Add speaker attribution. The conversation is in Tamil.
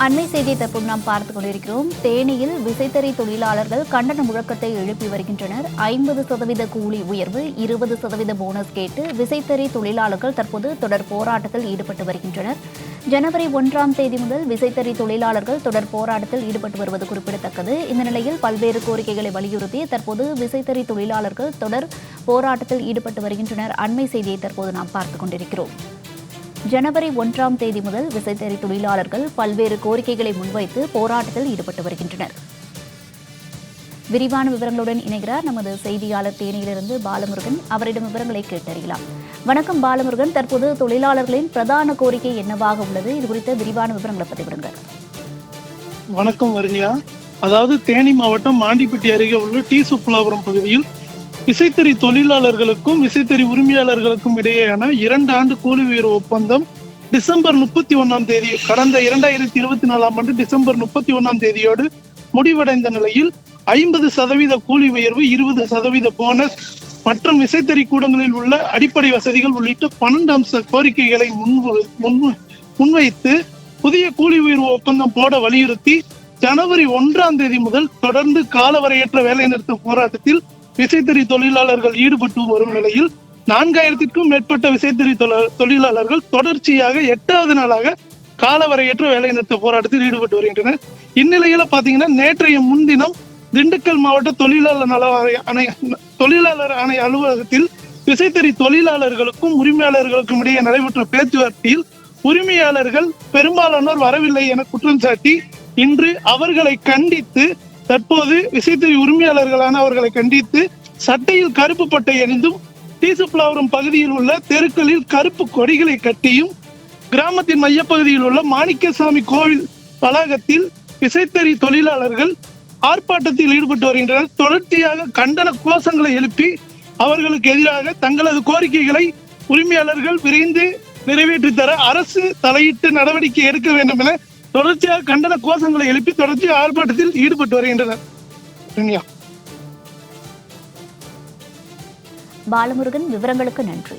Speaker 1: அண்மை செய்தி தற்போது நாம் பார்த்துக் கொண்டிருக்கிறோம். தேனியில் விசைத்தறி தொழிலாளர்கள் கண்டன முழக்கத்தை எழுப்பி வருகின்றனர். ஐம்பது சதவீத கூலி உயர்வு இருபது சதவீத போனஸ் கேட்டு விசைத்தறி தொழிலாளர்கள் தற்போது தொடர் போராட்டத்தில் ஈடுபட்டு வருகின்றனர். ஜனவரி ஒன்றாம் தேதி முதல் விசைத்தறி தொழிலாளர்கள் தொடர் போராட்டத்தில் ஈடுபட்டு வருவது குறிப்பிடத்தக்கது. இந்த நிலையில் பல்வேறு கோரிக்கைகளை வலியுறுத்தி தற்போது விசைத்தறி தொழிலாளர்கள் தொடர் போராட்டத்தில் ஈடுபட்டு வருகின்றனர். அண்மை செய்தியை தற்போது நாம் பார்த்துக் கொண்டிருக்கிறோம். ஜனவரி ஒன்றாம் தேதி முதல் விசைத்தறி தொழிலாளர்கள் பல்வேறு கோரிக்கைகளை முன்வைத்து போராட்டத்தில் ஈடுபட்டு வருகின்றனர். விரிவான விவரங்களுடன் இணைகிறார் நமது செய்தியாளர் தேனியிலிருந்து பாலமுருகன். அவரிடம் விவரங்களை கேட்டறியலாம். வணக்கம் பாலமுருகன். தற்போது தொழிலாளர்களின் பிரதான கோரிக்கை என்னவாக உள்ளது? இது குறித்த விரிவான விவரங்களை பதிவிடுங்கள்.
Speaker 2: வணக்கம் வருணியா அதாவது தேனி மாவட்டம் மாண்டிப்பட்டி அருகே உள்ள டி சுப்புலாபுரம் பகுதியில் விசைத்தறி தொழிலாளர்களுக்கும் விசைத்தறி உரிமையாளர்களுக்கும் இடையேயான இரண்டு ஆண்டு கூலி உயர்வு ஒப்பந்தம் டிசம்பர் முப்பத்தி ஒன்னாம் தேதி கடந்த இரண்டாயிரத்தி இருபத்தி நாலாம் ஆண்டு டிசம்பர் முப்பத்தி ஒன்னாம் தேதியோடு முடிவடைந்த நிலையில் ஐம்பது சதவீத கூலி உயர்வு இருபது சதவீத போனஸ் மற்றும் விசைத்தறி கூடங்களில் உள்ள அடிப்படை வசதிகள் உள்ளிட்ட பன்னெண்டு அம்ச கோரிக்கைகளை முன் முன்வைத்து புதிய கூலி உயர்வு ஒப்பந்தம் போட வலியுறுத்தி ஜனவரி ஒன்றாம் தேதி முதல் தொடர்ந்து காலவரையற்ற வேலைநிறுத்த போராட்டத்தில் விசைத்தறி தொழிலாளர்கள் ஈடுபட்டு வரும் நிலையில் நான்காயிரத்திற்கும் மேற்பட்ட விசைத்தறி தொழிலாளர்கள் தொடர்ச்சியாக எட்டாவது நாளாக காலவரையற்ற வேலைநிறுத்த போராட்டத்தில் ஈடுபட்டு வருகின்றனர். இந்நிலையில பாத்தீங்கன்னா நேற்றைய முன்தினம் திண்டுக்கல் மாவட்ட தொழிலாளர் நல ஆணைய தொழிலாளர் ஆணைய அலுவலகத்தில் விசைத்தறி தொழிலாளர்களுக்கும் உரிமையாளர்களுக்கும் இடையே நடைபெற்ற பேச்சுவார்த்தையில் உரிமையாளர்கள் பெரும்பாலானோர் வரவில்லை என குற்றம் சாட்டி இன்று அவர்களை கண்டித்து தற்போது விசைத்தறி உரிமையாளர்களான அவர்களை கண்டித்து சட்டையில் கருப்பு பட்டை அணிந்தும் டீசுப்ளாவரம் பகுதியில் உள்ள தெருக்களில் கருப்பு கொடிகளை கட்டியும் கிராமத்தின் மையப்பகுதியில் உள்ள மாணிக்கசாமி கோவில் வளாகத்தில் விசைத்தறி தொழிலாளர்கள் ஆர்ப்பாட்டத்தில் ஈடுபட்டு வருகின்றனர். தொடர்ச்சியாக கண்டன கோஷங்களை எழுப்பி அவர்களுக்கு எதிராக தங்களது கோரிக்கைகளை உரிமையாளர்கள் விரைந்து நிறைவேற்றி தர அரசு தலையிட்டு நடவடிக்கை எடுக்க வேண்டும் என தொடர்ச்சியாக கண்டன கோஷங்களை எழுப்பி தொடர்ச்சியாக ஆர்ப்பாட்டத்தில் ஈடுபட்டு வருகின்றனர் ரம்யா.
Speaker 1: பாலமுருகன் விவரங்களுக்கு நன்றி